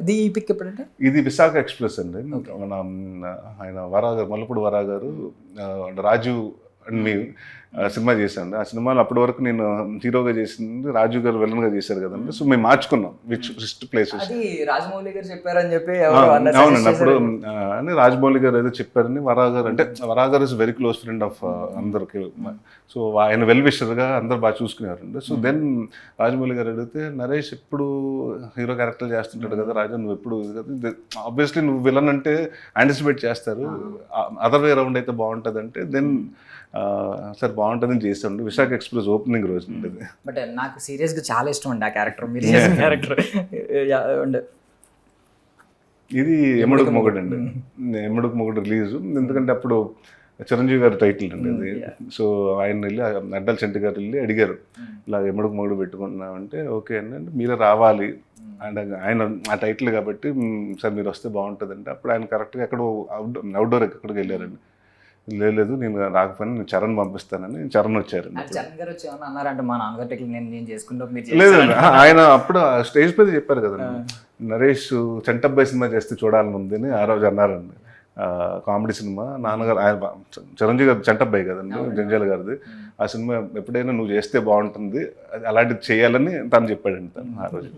ఇది ఈ పిక్ ఎప్పుడంటే ఇది విశాఖ ఎక్స్ప్రెస్ అండి. మన ఆయన వరా మల్లపూడి వరా గారు రాజు అండ్ మీ సినిమా చేశాను. ఆ సినిమాలో అప్పటి వరకు నేను హీరోగా చేసింది రాజు గారు villain గా చేశారు కదండి. సో మేము మార్చుకున్నాం విచ్ ఫిస్ట్ ప్లేసెస్. రాజమౌళి గారు చెప్పారని చెప్పి అవునండి. అప్పుడు అని రాజమౌళి గారు ఏదో చెప్పారని వరా గారు అంటే వరా గారు is very close friend of అందరికి. సో ఆయన వెల్గా అందరు బాగా చూసుకునేవారండి. సో దెన్ రాజమౌళి గారు అడిగితే నరేష్ ఎప్పుడు హీరో క్యారెక్టర్ చేస్తుంటాడు కదా రాజా నువ్వు ఎప్పుడు ఆబ్వియస్లీ నువ్వు విలన్ అంటే యాంటిసిపేట్ చేస్తారు. అదర్ వే రౌండ్ అయితే బాగుంటుంది అంటే దెన్ సరే బాగుంటుందని చేస్తాడు. విశాఖ ఎక్స్ప్రెస్ ఓపెనింగ్ రోజు ఉండేది బట్ నాకు సీరియస్గా చాలా ఇష్టం అండి ఆ క్యారెక్టర్ మీరు చేసిన క్యారెక్టర్ అండ్ ఇది ఎముడుకు మొగుడు అండి. ఎముడుకు మొగుడు రిలీజ్ ఎందుకంటే అప్పుడు చిరంజీవి గారి టైటిల్ అండి అది సో ఆయన వెళ్ళి అడ్డల చెంటి గారు వెళ్ళి అడిగారు. ఇలా ఎముడుకు మొగుడు పెట్టుకుంటున్నామంటే ఓకే అండి అంటే మీరే రావాలి. అండ్ ఆయన ఆ టైటిల్ కాబట్టి "మ్, సార్ మీరు వస్తే బాగుంటుంది అంటే అప్పుడు ఆయన కరెక్ట్గా ఎక్కడో అవుట్డోర్ అవుట్డోర్ ఎక్కడికి వెళ్ళారండి. లేదు నేను రాకపోయినా నేను చరణ్ పంపిస్తానని చరణ్ వచ్చారండి చరణ్ గారు వచ్చి ఏమన్నా అన్నారంటే మా నాన్నగారు టెక్నిక్ నేను నేను చేసుకుంటా మీరు లేదు చేస్తారని. ఆయన అప్పుడు స్టేజ్ మీద చెప్పారు కదండి నరేష్ చంటబ్బాయి సినిమా చేస్తే చూడాలని ఉంది అని ఆ రోజు అన్నారండి. Comedy cinema. నాన్నగారు ఆయన చిరంజీవి గారు చంటబ్బాయి కదండి జంజాల గారిది. ఆ సినిమా ఎప్పుడైనా నువ్వు చేస్తే బాగుంటుంది అలాంటిది చేయాలని తను చెప్పాడండి తను ఆ రోజు.